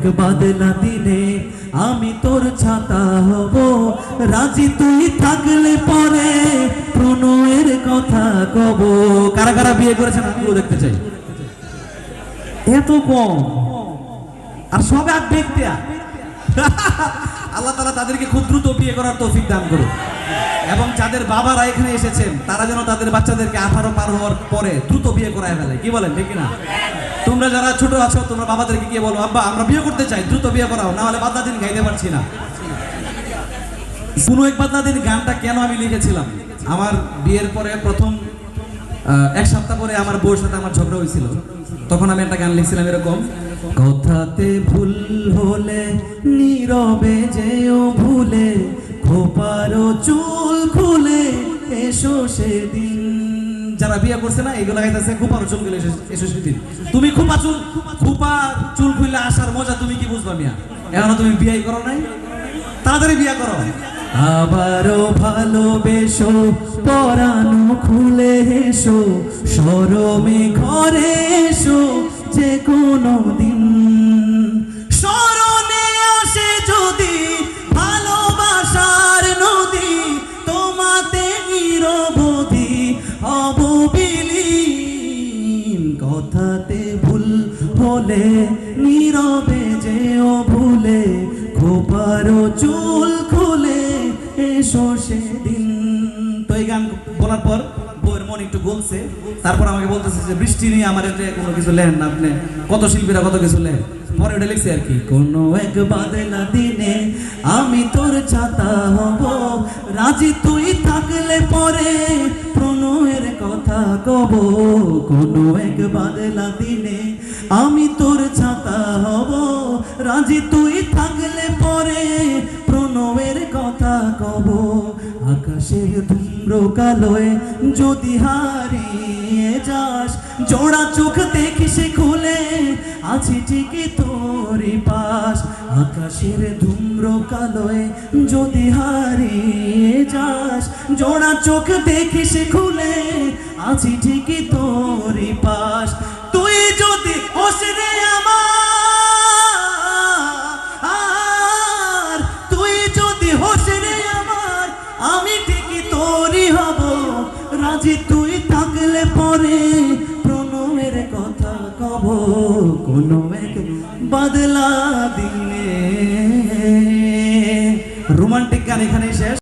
এক বাদলা দিনে আমি তোর ছাতা হব। রাজি তুই থাকলে পরে প্রণয়ের কথা কব। কারা কারা বিয়ে করেছেন আমিও দেখতে চাই। এত কম। আর সব এক ব্যক্তি আল্লাহ তালা তাদেরকে খুব দ্রুত বিয়ে করার তৌফিক দান করুন এবং যাদের বাবারা এখানে এসেছেন, তারা যেন তাদের বাচ্চাদেরকে আঠারো পার হওয়ার পরে দ্রুত বিয়ে করায় ফেলে। কি বলেন, ঠিক না তোমরা যারা ছোট আছো, তোমরা বাবাদেরকে গিয়ে বলো, আব্বা, আমরা বিয়ে করতে চাই, দ্রুত বিয়ে করাও না হলে বাদলা দিন গাইতে পারছি না। কোনো এক বাদলা দিন গানটা কেন আমি লিখেছিলাম? আমার বিয়ের পরে প্রথম এক সপ্তাহ পরে আমার বউর সাথে আমার ঝগড়া হয়েছিল। তখন আমি একটা গান লিখছিলাম এরকম, কথাতে ভুল হলে নীরবে যেও ভুলে খোপারো চুল খুলে এসো সেদিন। যারা বিয়ে করছে না, এগুলো গাইতেছে খুপার চুলগুলো এসে সেদিন তুমি খোপা চুল খোপা চুল খুলে আসার মজা তুমি কি বুঝবা মিয়া? এখনও তুমি বিয়ে করো নাই? তাড়াতাড়ি বিয়ে করো। আবারও ভালোবেসো, পরানো খুলে এসো সরমে ঘরে এসো, যে কোনো দিন হলে নীরবে যেও ভুলে, খোপারো চুল খুলে এসো সেদিন। তো এই গান বলার পর বউয়ের মন একটু গলছে, তারপর আমাকে বলতেছে যে, বৃষ্টি নিয়ে আমার কোনো কিছু লেন না আপনি। কত শিল্পীরা কত কিছু লেন? পরে ওটা লিখছে আর কি, কোনো এক বাদলা দিনে আমি তোর ছাতা হব। রাজি তুই থাকলে পরে প্রণয়ের কথা কব। কোনো এক বাদলা দিনে আমি তোর ছাতা হব, রাজি তুই থাকলে পরে প্রণয়ের কথা কব। আকাশের ধুম্র কালোয় যদি হারিয়ে যাস, জোড়া চোখ দেখিস খুলে, আছি ঠিকই তোরই পাশ। আকাশের ধুম্র কালোয় যদি হারিয়ে যাস, জোড়া চোখ দেখিস খুলে, আছি ঠিকই তোরই পাশ। তুই যদি আমি ঠিকই তোরই হব। রাজি তুই থাকলে পরে প্রণয়ের কথা কব। কোনো বাদলা দিনে রোমান্টিক গান এখানেই শেষ।